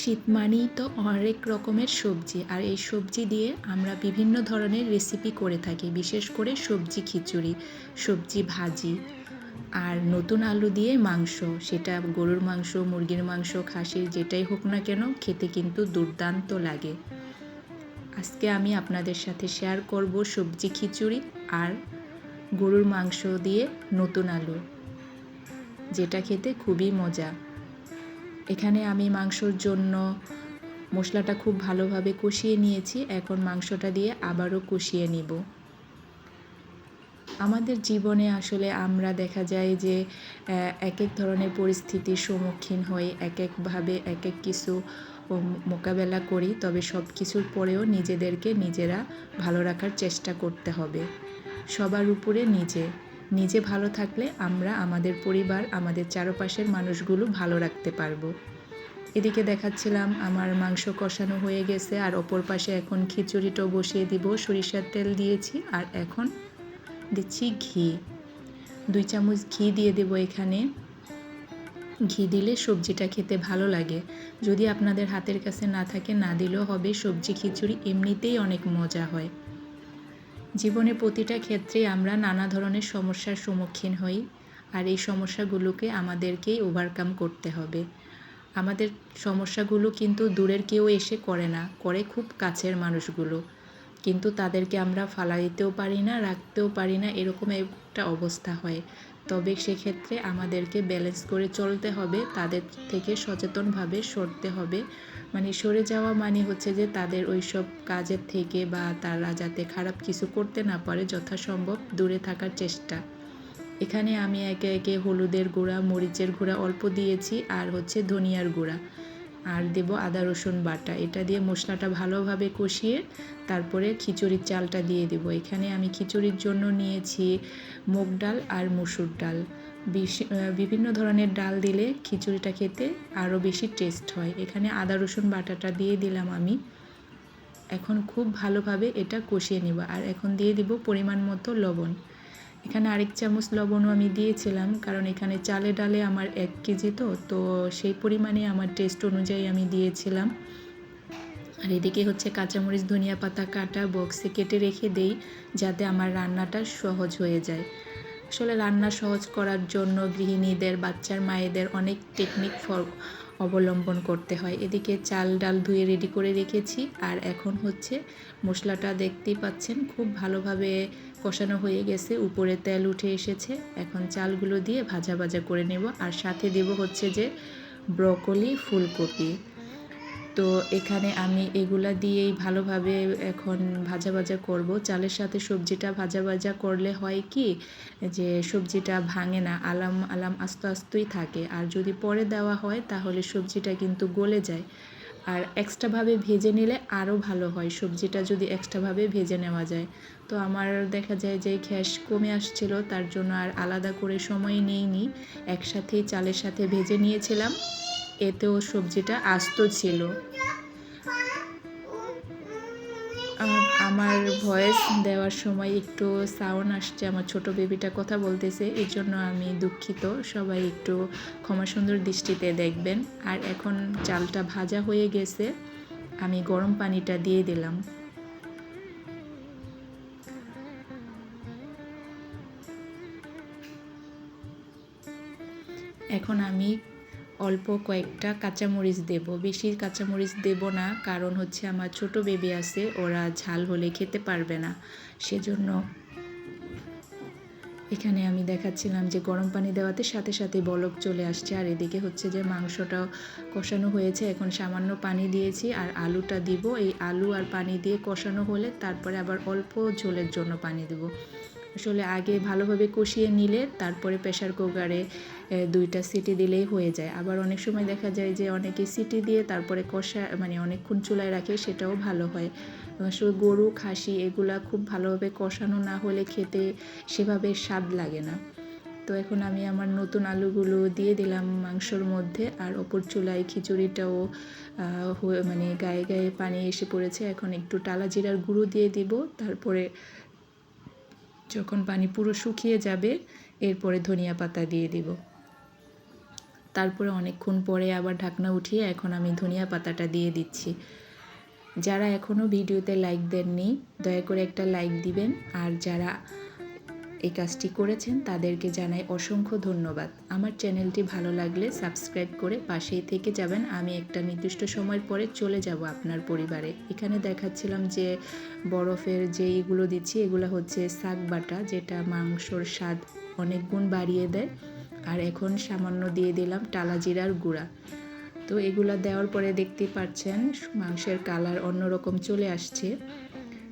শীত মানেই তো অনেক রকমের সবজি। আর এই সবজি দিয়ে আমরা বিভিন্ন ধরনের রেসিপি করে থাকি, বিশেষ করে সবজি খিচুড়ি, সবজি ভাজি আর নতুন আলু দিয়ে মাংস। সেটা গরুর মাংস, মুরগির মাংস, খাসির যেটাই হোক না কেন, খেতে কিন্তু দুর্দান্ত লাগে। আজকে আমি আপনাদের সাথে শেয়ার করব সবজি খিচুড়ি আর গরুর মাংস দিয়ে নতুন আলু, যেটা খেতে খুবই মজা। এখানে আমি মাংসর জন্য মশলাটা খুব ভালোভাবে কষিয়ে নিয়েছি। এখন মাংসটা দিয়ে আবারও কষিয়ে নিব। আমাদের জীবনে আসলে আমরা দেখা যায় যে এক এক ধরনের পরিস্থিতির সম্মুখীন হই এক একভাবে এক এক কিছু মোকাবেলা করি। তবে সব কিছুর পরেও নিজেদেরকে নিজেরা ভালো রাখার চেষ্টা করতে হবে। সবার উপরে নিজে। নিজে ভালো থাকলে আমরা আমাদের পরিবার, আমাদের চারপাশের মানুষগুলো ভালো রাখতে পারব। এদিকে দেখাচ্ছিলাম, আমার মাংস কষানো হয়ে গেছে, আর অপর পাশে এখন খিচুড়িটাও বসিয়ে দিব। সরিষার তেল দিয়েছি, আর এখন দিচ্ছি ঘি। দুই চামচ ঘি দিয়ে দেব এখানে। ঘি দিলে সবজিটা খেতে ভালো লাগে। যদি আপনাদের হাতের কাছে না থাকে, না দিলেও হবে। সবজি খিচুড়ি এমনিতেই অনেক মজা হয়। জীবনের প্রতিটা ক্ষেত্রে আমরা নানা ধরনের সমস্যার সম্মুখীন হই, আর এই সমস্যাগুলোকে আমাদেরকেই ওভারকাম করতে হবে। আমাদের সমস্যাগুলো কিন্তু দূরের কেউ এসে করে না, করে খুব কাছের মানুষগুলো। কিন্তু তাদেরকে আমরা ফালাইতেও পারি না, রাখতেও পারি না, এরকম একটা অবস্থা হয়। তবে সেক্ষেত্রে আমাদেরকে ব্যালেন্স করে চলতে হবে, তাদের থেকে সচেতনভাবে সরতে হবে। মানে সরে যাওয়া মানে হচ্ছে যে তাদের ওই সব কাজের থেকে বা তারা যাতে খারাপ কিছু করতে না পারে যথাসম্ভব দূরে থাকার চেষ্টা। এখানে আমি একে একে হলুদের গুঁড়া, মরিচের গুঁড়া অল্প দিয়েছি, আর হচ্ছে ধনিয়ার গুঁড়া। আর দেব আদা, রসুন বাটা। এটা দিয়ে মশলাটা ভালোভাবে কষিয়ে তারপরে খিচুড়ির চালটা দিয়ে দেব। এখানে আমি খিচুড়ির জন্য নিয়েছি মুগ ডাল আর মুসুর ডাল। বিভিন্ন ধরনের ডাল দিলে খিচুড়িটা খেতে আরও বেশি টেস্ট হয়। এখানে আদা, রসুন বাটাটা দিয়ে দিলাম আমি। এখন খুব ভালোভাবে এটা কষিয়ে নেব। আর এখন দিয়ে দিব পরিমাণ মতো লবণ। এখানে আরেক চামচ লবণও আমি দিয়েছিলাম, কারণ এখানে চালে ডালে আমার এক কেজি তো তো সেই পরিমাণে আমার টেস্ট অনুযায়ী আমি দিয়েছিলাম। আর এদিকে হচ্ছে কাঁচামরিচ, ধনিয়া পাতা কাটা বক্সে কেটে রেখে দেই, যাতে আমার রান্নাটা সহজ হয়ে যায়। আসলে রান্না সহজ করার জন্য গৃহিণীদের, বাচ্চার, মায়েদের অনেক টেকনিক ফর অবলম্বন করতে হয়। এদিকে চাল ডাল ধুয়ে রেডি করে রেখেছি, আর এখন হচ্ছে মশলাটা দেখতেই পাচ্ছেন, খুব ভালোভাবে কষানো হয়ে গেছে, উপরে তেল উঠে এসেছে। এখন চালগুলো দিয়ে ভাজা ভাজা করে নেব। আর সাথে দেব হচ্ছে যে ব্রকলি, ফুলকপি। তো এখানে আমি এগুলা দিয়েই ভালোভাবে এখন ভাজা ভাজা করব। চালের সাথে সবজিটা ভাজা ভাজা করলে হয় কি, যে সবজিটা ভাঙে না, আলাম আলাম আস্তে আস্তেই থাকে। আর যদি পরে দেওয়া হয়, তাহলে সবজিটা কিন্তু গলে যায়। আর এক্সট্রাভাবে ভেজে নিলে আরও ভালো হয়। সবজিটা যদি এক্সট্রাভাবে ভেজে নেওয়া যায়। তো আমার দেখা যায় যে গ্যাস কমে আসছিল, তার জন্য আর আলাদা করে সময় নেইনি। একসাথেই চালের সাথে ভেজে নিয়েছিলাম। এতেও সবজিটা আস্ত ছিল। আমার ভয়েস দেওয়ার সময় একটু সাউন্ড আসছে আমার ছোট বেবিটা কথা বলতেছে এর জন্য আমি দুঃখিত। সবাই একটু ক্ষমা সুন্দর দৃষ্টিতে দেখবেন। আর এখন চালটা ভাজা হয়ে গেছে আমি গরম পানিটা দিয়ে দিলাম। এখন আমি অল্প কয়েকটা কাঁচামরিচ দেব। বেশি কাঁচামরিচ দেব না, কারণ হচ্ছে আমার ছোট বেবি আছে, ওরা ঝাল হলে খেতে পারবে না। সেজন্য এখানে আমি দেখাচ্ছিলাম যে গরম পানি দেওয়াতে সাথে সাথে বলক চলে আসছে, আর এদিকে হচ্ছে যে মাংসটাও কষানো হয়েছে। এখন সামান্য পানি দিয়েছি, আর আলুটা দিব। এই আলু আর পানি দিয়ে কষানো হলে তারপরে আবার অল্প ঝোলের জন্য পানি দেব। আসলে আগে ভালোভাবে কষিয়ে নিলে তারপরে প্রেশার কুকারে দুইটা সিটি দিলেই হয়ে যায়। আবার অনেক সময় দেখা যায় যে অনেকে সিটি দিয়ে তারপরে কষা মানে অনেকক্ষণ চুলায় রাখে, সেটাও ভালো হয়। আসলে গরু, খাসি এগুলা খুব ভালোভাবে কষানো না হলে খেতে সেভাবে স্বাদ লাগে না। তো এখন আমি আমার নতুন আলুগুলো দিয়ে দিলাম মাংসর মধ্যে, আর ওপর চুলায় খিচুড়িটাও মানে গায়ে গায়ে পানি এসে পড়েছে। এখন একটু টালা জিরার গুঁড়ো দিয়ে দিব, তারপরে যখন পানি পুরো শুকিয়ে যাবে, এরপরে ধনিয়া পাতা দিয়ে দিব। তারপরে অনেকক্ষণ পরে আবার ঢাকনা উঠিয়ে এখন আমি ধনিয়া পাতাটা দিয়ে দিচ্ছি। যারা এখনও ভিডিওতে লাইক দেননি, দয়া করে একটা লাইক দিবেন। আর যারা এই কাজটি করেছেন তাদেরকে জানাই অসংখ্য ধন্যবাদ। আমার চ্যানেলটি ভালো লাগলে সাবস্ক্রাইব করে পাশেই থেকে যাবেন। আমি একটা নির্দিষ্ট সময় পরে চলে যাব আপনার পরিবারে। এখানে দেখাচ্ছিলাম যে বরফের যে এগুলো দিচ্ছি, এগুলো হচ্ছে শাক বাটা, যেটা মাংসর স্বাদ অনেক গুণ বাড়িয়ে দেয়। আর এখন সামান্য দিয়ে দিলাম টালা জিরার গুঁড়া। তো এগুলো দেওয়ার পরে দেখতে পাচ্ছেন মাংসের কালার অন্যরকম চলে আসছে।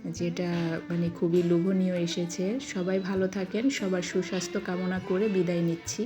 যেটা মানে খুবই লোভনীয় এসেছে। সবাই ভালো থাকেন সবার সুস্বাস্থ্য কামনা করে বিদায় নিচ্ছি।